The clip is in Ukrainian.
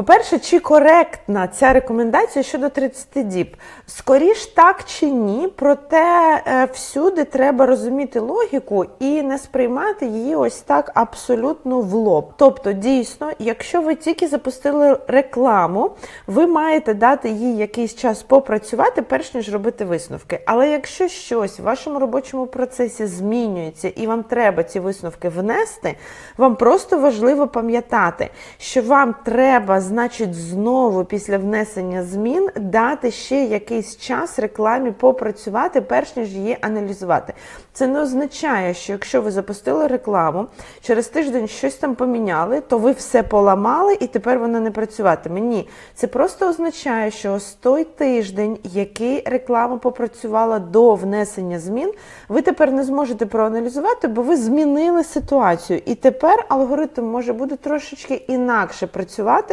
По-перше, чи коректна ця рекомендація щодо 30 діб? Скоріш так чи ні, проте е, всюди треба розуміти логіку і не сприймати її ось так абсолютно в лоб. Тобто, дійсно, якщо ви тільки запустили рекламу, ви маєте дати їй якийсь час попрацювати, перш ніж робити висновки. Але якщо щось в вашому робочому процесі змінюється і вам треба ці висновки внести, вам просто важливо пам'ятати, що вам треба, значить, знову після внесення змін дати ще якийсь час рекламі попрацювати, перш ніж її аналізувати. Це не означає, що якщо ви запустили рекламу, через тиждень щось там поміняли, то ви все поламали і тепер вона не працюватиме. Ні, це просто означає, що ось той тиждень, який реклама попрацювала до внесення змін, ви тепер не зможете проаналізувати, бо ви змінили ситуацію. І тепер алгоритм може буде трошечки інакше працювати,